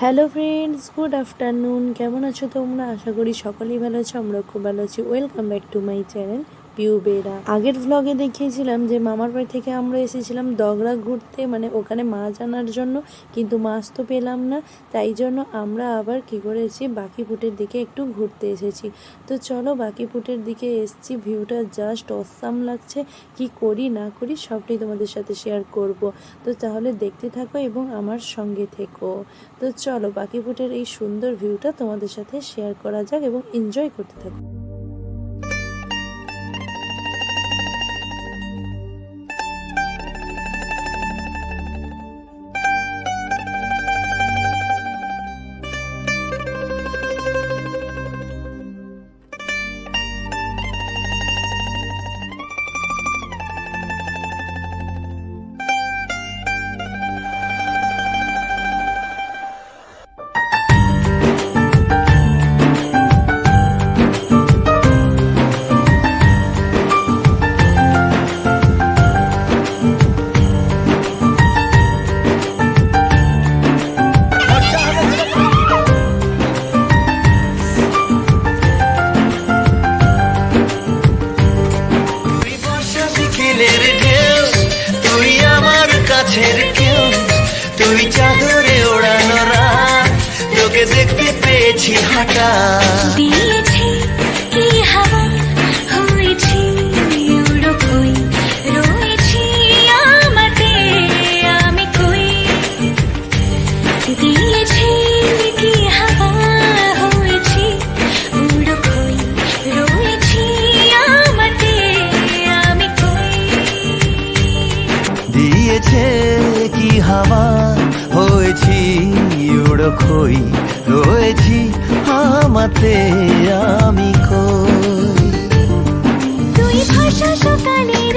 Hello friends, good afternoon. কেমন আছো তোমরা? আশা করি সকলেই ভালো আছো আমরা খুব ভালো আছি। Welcome back to my channel. Piu Bera আগের ভ্লগে দেখিয়েছিলাম যে মামার বাড়ি থেকে আমরা এসেছিলাম দগড়া ঘুরতে মানে ওখানে মাছ আনার জন্য, কিন্তু মাছ তো পেলাম না, তাই জন্য আমরা আবার কি করেছি বাকি ফুটের দিকে একটু ঘুরতে এসেছি। তো চলো বাকি ফুটের দিকে এসছি, ভিউটা জাস্ট অসাম লাগছে, কি করি না করি সবটাই তোমাদের সাথে শেয়ার করব। তো তাহলে দেখতে থাকো এবং আমার সঙ্গে থেকো। তো চলো বাকি ফুটের এই সুন্দর ভিউটা তোমাদের সাথে শেয়ার করা যাক এবং এনজয় করতে থাকো। কাছের কেউ তুই চাদরে ওড়ানো রাত। তোকে দেখতে পেয়েছি হঠাৎ দিয়েছে কি হাওয়া? হয়েছি উড়ো খই রয়েছি আমাতে আমি কই তুই ভাষা সকালের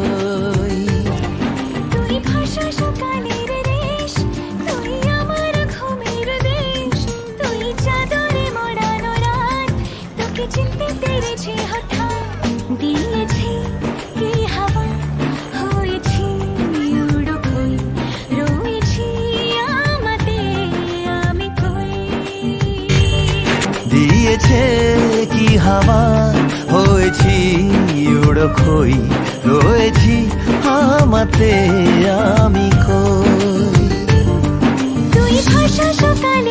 হাওয়া হয়েছি খই রয়েছি আমাতে আমি কই? তুই ভাষা সকালের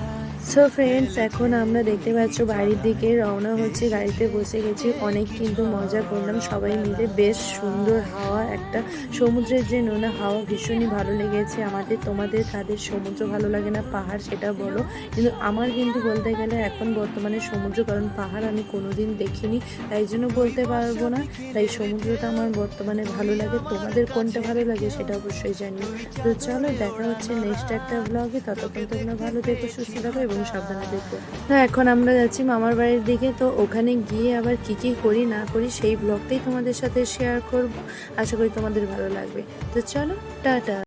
সো ফ্রেন্ডস এখন আমরা দেখতে পাচ্ছ বাড়ির দিকে রওনা হচ্ছে। গাড়িতে বসে গেছি। অনেক কিন্তু মজা করলাম। সবাই মিলে বেশ সুন্দর হাওয়া, একটা সমুদ্রের যে নোনা হাওয়া ভীষণই ভালো লেগেছে। আমাদের, তোমাদের, তাদের সমুদ্র ভালো লাগে না, পাহাড় সেটা বলো। কিন্তু আমার কিন্তু বলতে গেলে এখন বর্তমানে সমুদ্র, কারণ পাহাড় আমি কোনোদিন দেখিনি। তাই জন্য বলতে পারব না। তাই সমুদ্রটা আমার বর্তমানে ভালো লাগে। তোমাদের কোনটা ভালো লাগে সেটা অবশ্যই জানিও। তো চলো, দেখা হচ্ছে নেক্সট একটা ব্লগে ততক্ষণ তোমরা ভালো থেকো, সুস্থ থাকো এবং সাবধানে দেখবে। তো এখন আমরা যাচ্ছি মামার বাড়ির দিকে, তো ওখানে গিয়ে আবার কি কি করি, না করি, সেই ব্লগটাই তোমাদের সাথে শেয়ার করব। আশা করি তোমাদের ভালো লাগবে। তো চলো, টাটা।